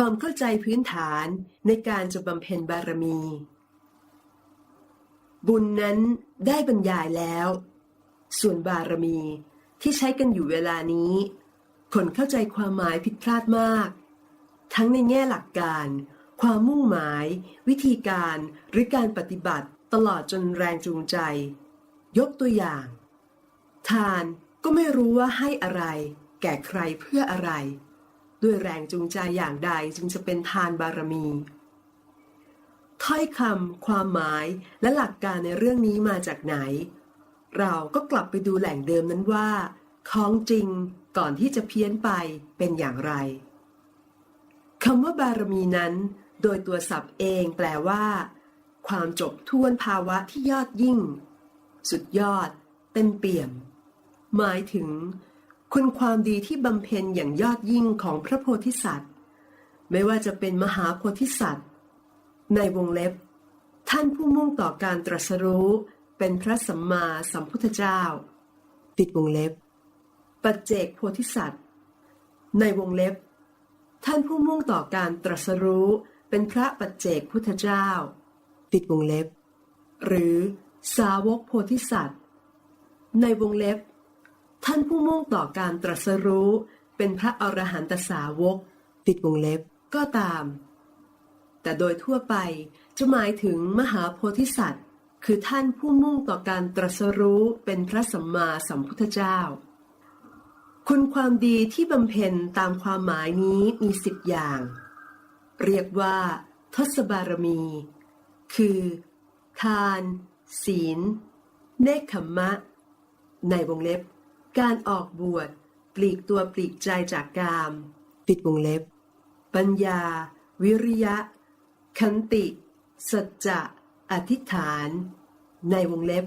ความเข้าใจพื้นฐานในการจะบำเพ็ญบารมี บุญนั้นได้บรรยายแล้ว ส่วนบารมีที่ใช้กันอยู่เวลานี้ คนเข้าใจความหมายผิดพลาดมาก ทั้งในแง่หลักการ ความมุ่งหมาย วิธีการหรือการปฏิบัติตลอดจนแรงจูงใจ ยกตัวอย่าง ทานก็ไม่รู้ว่าให้อะไร แก่ใครเพื่ออะไร ด้วยแรงจูงใจอย่างใดจึงจะเป็นทานบารมี ถ้อยคำความหมายและหลักการในเรื่องนี้มาจากไหน เราก็กลับไปดูแหล่งเดิมนั้นว่าของจริงก่อนที่จะเพี้ยนไปเป็นอย่างไรคำว่าบารมีนั้น โดยตัวศัพท์เองแปลว่า ความจบท้วนภาวะที่ยอดยิ่ง สุดยอด เต็มเปี่ยม หมายถึง คุณความดีที่บำเพ็ญอย่างยอดยิ่งของพระโพธิสัตว์ ไม่ว่าจะเป็นมหาโพธิสัตว์ ในวงเล็บ ท่านผู้มุ่งต่อการตรัสรู้เป็นพระสัมมาสัมพุทธเจ้า ปิดวงเล็บ ปัจเจกโพธิสัตว์ ในวงเล็บ ท่านผู้มุ่งต่อการตรัสรู้เป็นพระปัจเจกพุทธเจ้า ปิดวงเล็บ หรือสาวกโพธิสัตว์ ในวงเล็บ ท่านผู้มุ่งต่อการตรัสรู้ เป็นพระอรหันตสาวก ปิดวงเล็บก็ตาม แต่โดยทั่วไปจะหมายถึงมหาโพธิสัตว์ คือท่านผู้มุ่งต่อการตรัสรู้เป็นพระสัมมาสัมพุทธเจ้า คุณความดีที่บำเพ็ญตามความหมายนี้มีสิบอย่าง เรียกว่า ทศบารมี คือ ทาน ศีล เนคขมมะ ในวงเล็บ การออกบวชปลีกตัวปลีกใจจากกาม ปิดวงเล็บ ปัญญา วิริยะ ขันติ สัจจะ อธิษฐาน ในวงเล็บ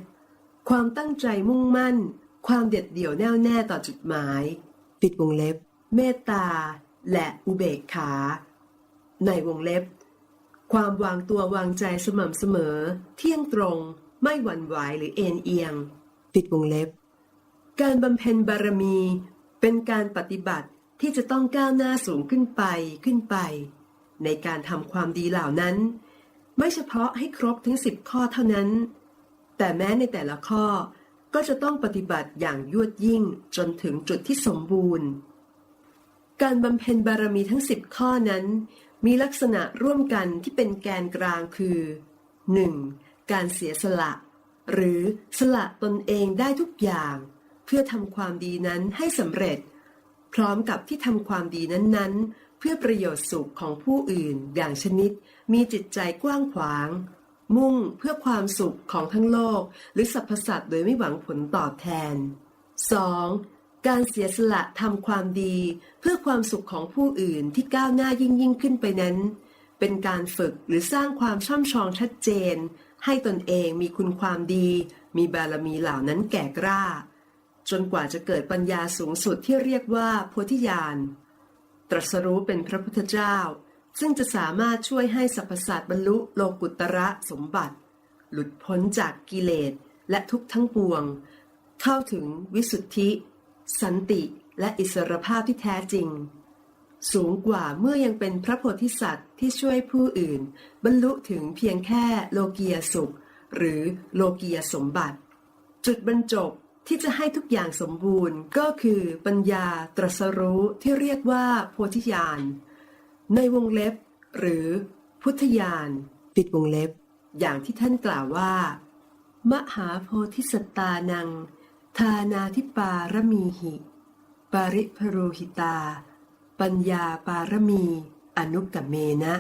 ความตั้งใจมุ่งมั่น ความเด็ดเดี่ยวแน่วแน่ต่อจุดหมาย ปิดวงเล็บ เมตตา และอุเบกขา ในวงเล็บ ความวางตัววางใจสม่ำเสมอ เที่ยงตรง ไม่หวั่นไหวหรือเอ็นเอียง ปิดวงเล็บ การบำเพ็ญบารมี เป็นการปฏิบัติที่จะต้องก้าวหน้าสูงขึ้นไปขึ้นไป ในการทำความดีเหล่านั้น ไม่เฉพาะให้ครบทั้งสิบข้อเท่านั้น แต่แม้ในแต่ละข้อก็จะต้องปฏิบัติอย่างยวดยิ่งจนถึงจุดที่สมบูรณ์ การบำเพ็ญบารมีทั้งสิบข้อนั้น มีลักษณะร่วมกันที่เป็นแกนกลางคือ 1. การเสียสละ หรือสละตนเองได้ทุกอย่าง พื่อทำความดีนั้นให้สำเร็จ พร้อมกับที่ทำความดีนั้นๆ เพื่อประโยชน์สุขของผู้อื่นอย่างชนิด มีจิตใจกว้างขวาง มุ่งเพื่อความสุขของทั้งโลก หรือสรรพสัตว์โดยไม่หวังผลตอบแทน 2. การเสียสละทำความดี เพื่อความสุขของผู้อื่นที่ก้าวหน้ายิ่งยิ่งขึ้นไปนั้น เป็นการฝึกหรือสร้างความช่ำชองชัดเจน ให้ตนเองมีคุณความดี มีบารมีเหล่านั้นแก่กล้า จนกว่าจะเกิดปัญญาสูงสุดที่เรียกว่าโพธิญาณ ตรัสรู้เป็นพระพุทธเจ้า ซึ่งจะสามารถช่วยให้สรรพสัตว์บรรลุโลกุตระสมบัติ หลุดพ้นจากกิเลสและทุกข์ทั้งปวง เข้าถึงวิสุทธิ สันติและอิสรภาพที่แท้จริง สูงกว่าเมื่อยังเป็นพระโพธิสัตว์ที่ช่วยผู้อื่น บรรลุถึงเพียงแค่โลกียสุข หรือโลกียสมบัติ จุดบรรจบ ที่จะให้ทุกอย่างสมบูรณ์ก็คือปัญญาตรัสรู้ที่เรียกว่าโพธิญาณในวงเล็บ หรือพุทธญาณปิดวงเล็บ อย่างที่ท่านกล่าวว่า มหาโพธิสัตตานัง ทานาทิปารมีหิ ปาริพโรหิตา ปัญญาปารมี อนุกกเมนะ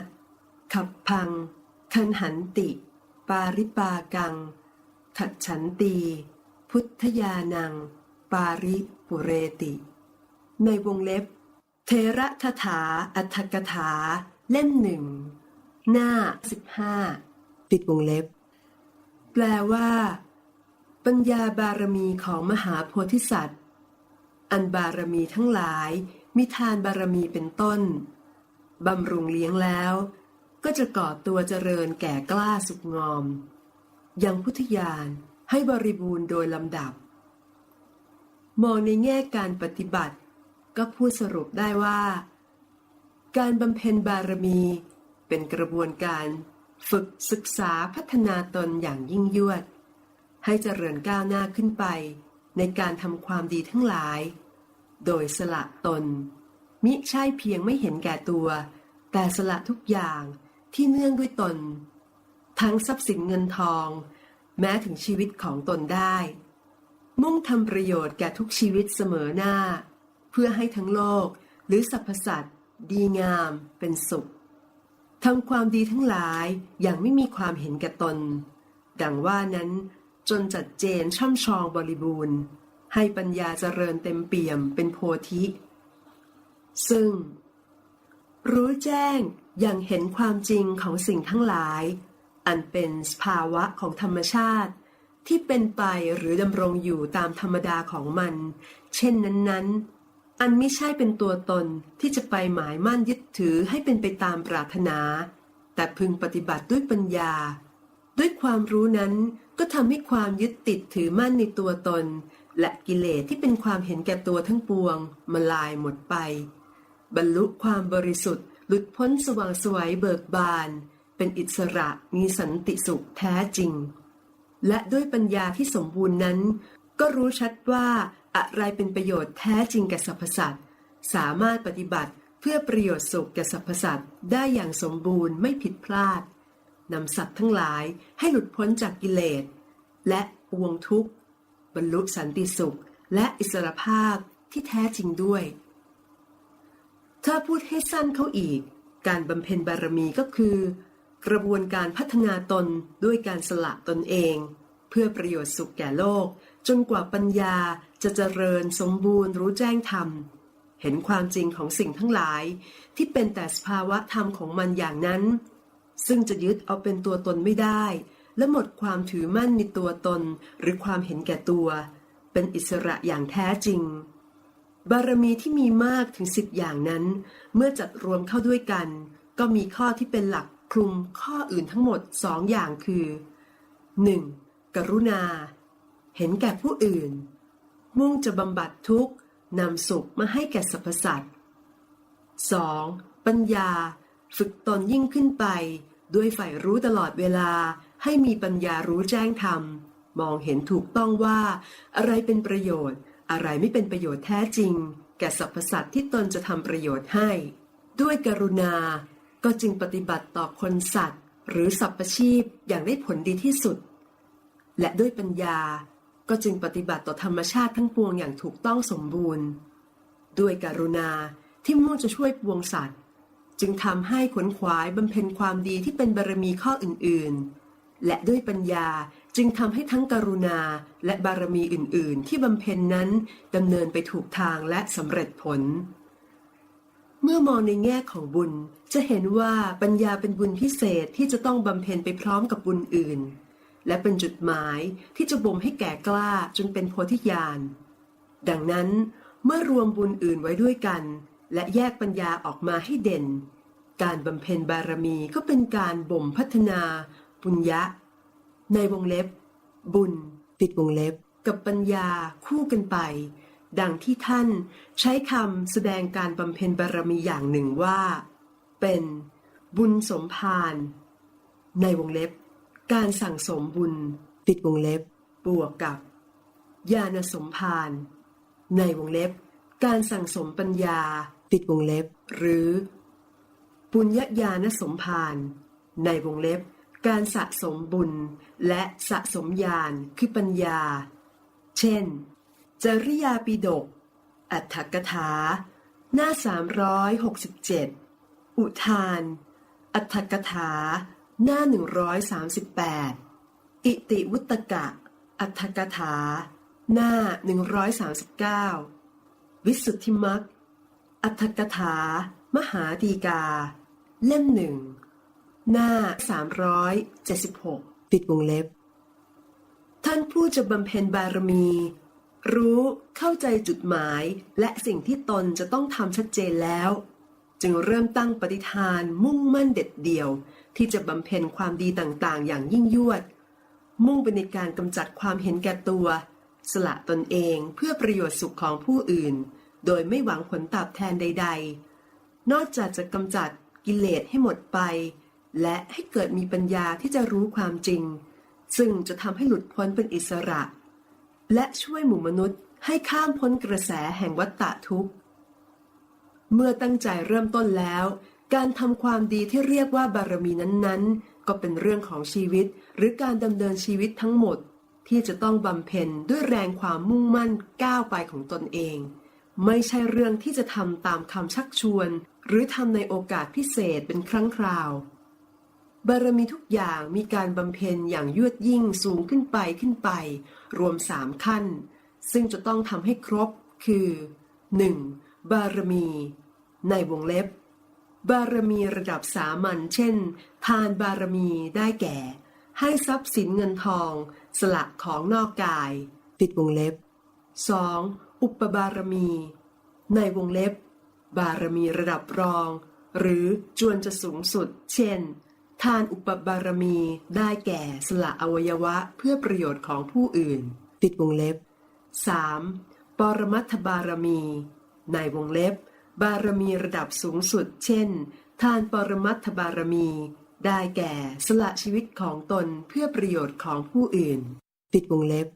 ขับพัง คันหันติ ปาริปากัง ขัดฉันตี พุทธญานัง ปาริปุเรติ ในวงเล็บ เทระคาถาอัฏฐกถา เล่มหนึ่ง หน้าสิบห้าปิดวงเล็บ แปลว่า ปัญญาบารมีของมหาโพธิสัตว์ อันบารมีทั้งหลายมีทานบารมีเป็นต้น บำรุงเลี้ยงแล้ว ก็จะก่อตัวเจริญแก่กล้าสุกงอม ยังพุทธญาณ ให้บริบูรณ์โดยลำดับ มองในแง่การปฏิบัติ ก็พูดสรุปได้ว่า การบำเพ็ญบารมีเป็นกระบวนการฝึกศึกษาพัฒนาตนอย่างยิ่งยวด ให้เจริญก้าวหน้าขึ้นไป ในการทำความดีทั้งหลาย โดยสละตน มิใช่เพียงไม่เห็นแก่ตัว แต่สละทุกอย่างที่เนื่องด้วยตน ทั้งทรัพย์สินเงินทอง แม้ถึงชีวิตของตนได้ มุ่งทำประโยชน์แก่ทุกชีวิตเสมอหน้า เพื่อให้ทั้งโลกหรือสรรพสัตว์ ดีงามเป็นสุขทำความดีทั้งหลายอย่างไม่มีความเห็นแก่ตน ดังว่านั้นจนจัดเจนช่ำชองบริบูรณ์ ให้ปัญญาเจริญเต็มเปี่ยมเป็นโพธิ ซึ่ง รู้แจ้งอย่างเห็นความจริงของสิ่งทั้งหลาย อันเป็นสภาวะของธรรมชาติ ที่เป็นไปหรือดำรงอยู่ตามธรรมดาของมัน เช่นนั้นๆ อันไม่ใช่เป็นตัวตนที่จะไปหมายมั่นยึดถือให้เป็นไปตามปรารถนา แต่พึงปฏิบัติด้วยปัญญา ด้วยความรู้นั้นก็ทำให้ความยึดติดถือมั่นในตัวตน และกิเลสที่เป็นความเห็นแก่ตัวทั้งปวงมาลายหมดไป บรรลุความบริสุทธิ์หลุดพ้นสว่างสวัยเบิกบาน เป็นอิสระมีสันติสุขแท้จริง และด้วยปัญญาที่สมบูรณ์นั้น ก็รู้ชัดว่าอะไรเป็นประโยชน์แท้จริงแก่สรรพสัตว์สามารถปฏิบัติเพื่อประโยชน์สุขแก่สรรพสัตว์ได้อย่างสมบูรณ์ไม่ผิดพลาดนำสัตว์ทั้งหลายให้หลุดพ้นจากกิเลส และปวงทุกข์ บรรลุสันติสุข และอิสรภาพที่แท้จริงด้วย ถ้าพูดให้สั้นเข้าอีก การบำเพ็ญบารมีก็คือ กระบวนการพัฒนาตนด้วยการสละตนเอง เพื่อประโยชน์สุขแก่โลก จนกว่าปัญญาจะเจริญสมบูรณ์รู้แจ้งธรรม เห็นความจริงของสิ่งทั้งหลาย ที่เป็นแต่สภาวะธรรมของมันอย่างนั้น ซึ่งจะยึดเอาเป็นตัวตนไม่ได้ และหมดความถือมั่นในตัวตนหรือความเห็นแก่ตัว เป็นอิสระอย่างแท้จริง บารมีที่มีมากถึงสิบอย่างนั้น เมื่อจัดรวมเข้าด้วยกัน ก็มีข้อที่เป็นหลัก คลุมข้ออื่นทั้งหมดสองอย่างคือ 1. กรุณา เห็นแก่ผู้อื่น มุ่งจะบำบัดทุกข์นำสุขมาให้แก่สรรพสัตว์ 2. ปัญญา ฝึกตนยิ่งขึ้นไป ด้วยใฝ่รู้ตลอดเวลาให้มีปัญญารู้แจ้งธรรม มองเห็นถูกต้องว่า อะไรเป็นประโยชน์ อะไรไม่เป็นประโยชน์แท้จริง แก่สรรพสัตว์ที่ตนจะทำประโยชน์ให้ ด้วยกรุณา ก็จึงปฏิบัติต่อคนสัตว์ หรือสรรพชีพอย่างได้ผลดีที่สุด และด้วยปัญญาก็จึงปฏิบัติต่อธรรมชาติทั้งปวงอย่างถูกต้องสมบูรณ์ ด้วยกรุณาที่มุ่งจะช่วยปวงสัตว์ จึงทำให้ขนขวายบำเพ็ญความดีที่เป็นบารมีข้ออื่นๆ และด้วยปัญญาจึงทำให้ทั้งกรุณาและบารมีอื่นๆ ที่บำเพ็ญนั้นดำเนินไปถูกทางและสำเร็จผล เมื่อมองในแง่ของบุญ จะเห็นว่าปัญญาเป็นบุญพิเศษที่จะต้องบำเพ็ญไปพร้อมกับบุญอื่น และเป็นจุดหมายที่จะบ่มให้แก่กล้าจนเป็นโพธิญาณ ดังนั้นเมื่อรวมบุญอื่นไว้ด้วยกัน และแยกปัญญาออกมาให้เด่น การบำเพ็ญบารมีก็เป็นการบ่มพัฒนาปุญญะในวงเล็บ บุญ ปิดวงเล็บ กับปัญญาคู่กันไป ดังที่ท่านใช้คำแสดงการบำเพ็ญบารมีอย่างหนึ่งว่า เป็นบุญสมภารในวงเล็บ การสั่งสมบุญปิดวงเล็บบวกกับ ญาณสมภารในวงเล็บ การสั่งสมปัญญาปิดวงเล็บ หรือ ปุญญญาณสมภารในวงเล็บ การสะสมบุญและสะสมญาณคือปัญญา เช่น จริยาปิฎกอัฏฐกถา หน้า 367 อุทาน อัฏฐกถา หน้า 138 อิติวุตกะ อัฏฐกถา หน้า 139 วิสุทธิมักอัฏฐกถา มหาดีกา เล่มหนึ่ง หน้า 376 ปิดวงเล็บ ท่านผู้จะบำเพ็ญบารมี รู้เข้าใจจุดหมายและสิ่งที่ตนจะต้องทำชัดเจนแล้ว จึงเริ่มตั้งปฏิฐานมุ่งมั่นเด็ดเดี่ยว ที่จะบำเพ็ญความดีต่างๆ อย่างยิ่งยวด มุ่งไปในการกำจัดความเห็นแก่ตัว สละตนเองเพื่อประโยชน์สุขของผู้อื่น โดยไม่หวังผลตอบแทนใด ๆ นอกจากจะกำจัดกิเลสให้หมดไป และให้เกิดมีปัญญาที่จะรู้ความจริง ซึ่งจะทำให้หลุดพ้นเป็นอิสระ และช่วยหมู่มนุษย์ให้ข้ามพ้นกระแสแห่งวัฏฏะทุกข์ เมื่อตั้งใจเริ่มต้นแล้ว การทำความดีที่เรียกว่าบารมีนั้นๆ ก็เป็นเรื่องของชีวิต หรือการดำเนินชีวิตทั้งหมด ที่จะต้องบำเพ็ญด้วยแรงความมุ่งมั่นก้าวไปของตนเอง ไม่ใช่เรื่องที่จะทำตามคำชักชวน หรือทำในโอกาสพิเศษเป็นครั้งคราว บารมีทุกอย่างมีการบำเพ็ญอย่างยวดยิ่งสูงขึ้นไปขึ้นไป รวมสามขั้น ซึ่งจะต้องทำให้ครบคือ 1. บารมี ในวงเล็บบารมีระดับสามัญเช่น ทานบารมีได้แก่ ให้ทรัพย์สินเงินทอง สละของนอกกาย ปิดวงเล็บ 2. อุปบารมี ในวงเล็บ บารมีระดับรอง หรือจวนจะสูงสุด เช่น ทานอุปบารมีได้แก่สละอวัยวะเพื่อประโยชน์ของผู้อื่น ปิดวงเล็บ 3. ปรมัตถบารมี ในวงเล็บ บารมีระดับสูงสุด เช่น ทานปรมัตถบารมี ได้แก่สละชีวิตของตนเพื่อประโยชน์ของผู้อื่น ปิดวงเล็บ